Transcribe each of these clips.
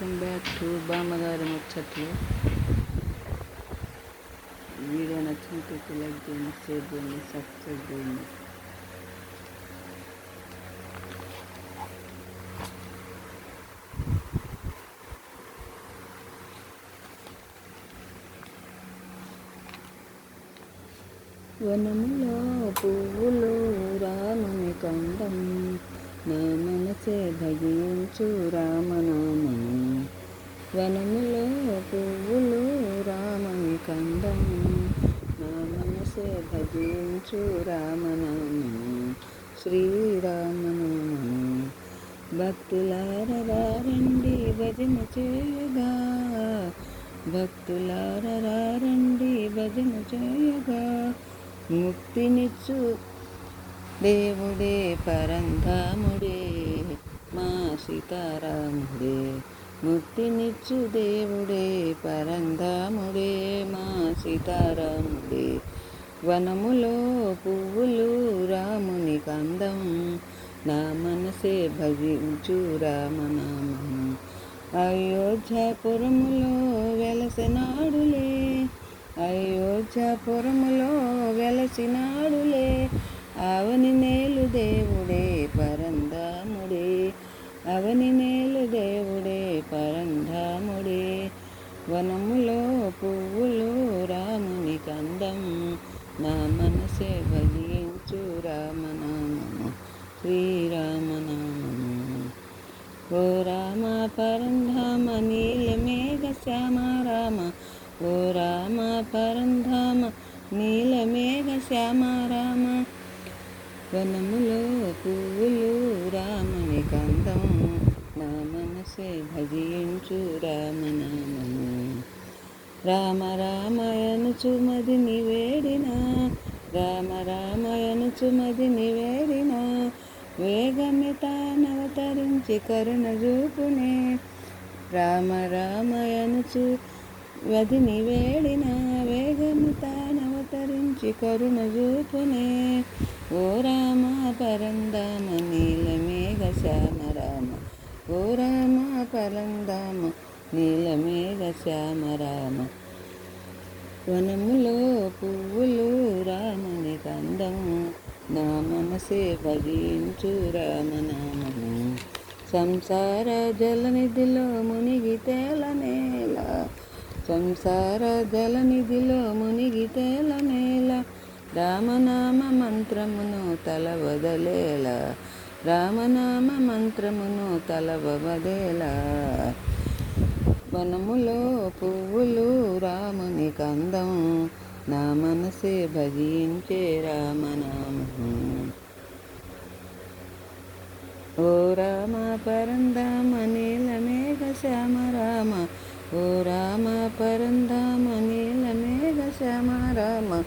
Welcome back to బామ్మగారి ముచ్చట్లు. Video నచ్చినట్లయితే like చేయండి షేర్ చేయండి సబ్స్క్రైబ్ చేయండి. వనములో పువ్వులు రామని కండం నే మనసే భజించు రామనామని వనములో పువ్వులు రామని కందం నా మనసే భజించు రామనామము శ్రీరామనామము భక్తులారారండి భజన చేయగా. భక్తులారండి భజన చేయగా. ముక్తినిచ్చు దేవుడే పరంధాముడే మా సీతారాముడే. ముక్తినిచ్చు దేవుడే పరంధాముడే మా సీతారాముడే. వనములో పువ్వులు రాముని కందం నా మనసే భజించు రామనామం. అయోధ్యాపురములో వెలసినాడులే అయోధ్యాపురములో వెలసినాడులే అవని నేలు దేవుడే పరంధాముడే అవని నేలు దేవుడే పరంధాముడే వనములో పువ్వులు రాముని కందం నా మనసే భజించు రామనామము శ్రీరామనామము. ఓ రామ పరంధామ నీలమేఘ శ్యామ రామ. ఓ రామ పరంధామ నీలమేఘ శ్యామ రామ. వనములో పువ్వులు రామని కందం నా మనసే భజించు రామనామము. రామ రామయను చుమది నివేడినా రామ రామయను చుమది నివేడిన వేగమి తానవతరించి కరుణ చూపునే. రామ రామయనుచు వది నివేడిన వేగము తానవతరించి కరుణ చూపునే. ఓ రామ పరందామ నీలమేఘ శ్యామ రామ. ఓ రామ పరందామ నీలమేఘ శ్యామ రామ. వనములో పువ్వులు రాముని కందము. నా మనసే భజించు రామనామము సంసార జలనిధిలో మునిగి తేలనేల సంసార జలనిధిలో మునిగి తేలనేల రామనామ మంత్రమును తల వదలేల. రామనామ మంత్రమును తల వదలేలా. వనములో పువ్వులు రాముని కందం. నా మనసే భజించే రామనామం ఓ రామ పరందామ నీలమేఘ శ్యామ రామ. ఓ రామ పరందామ నీలమేఘ శ్యామ రామ.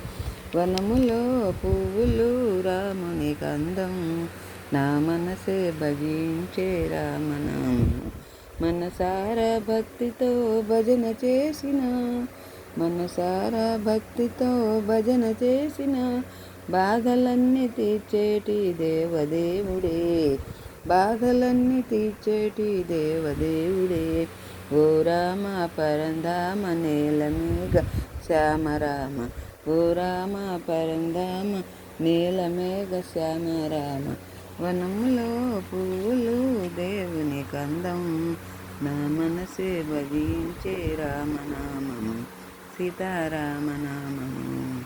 వనములో పువ్వులు రాముని కందం. నా మనసే భజించే రామనామము. మనసార భక్తితో భజన చేసిన మనసార భక్తితో భజన చేసిన బాధలన్నీ తీర్చేటి దేవదేవుడే బాధలన్నీ తీర్చేటి దేవదేవుడే. ఓ రామ పరంధామ నేలమేఘ శ్యామరామ ఓ రామ పరంధామ నీలమేఘ శ్యామరామ వనములో పువ్వులు దేవుని కందం. నా మనసే భజించే రామనామము. సీతారామనామము.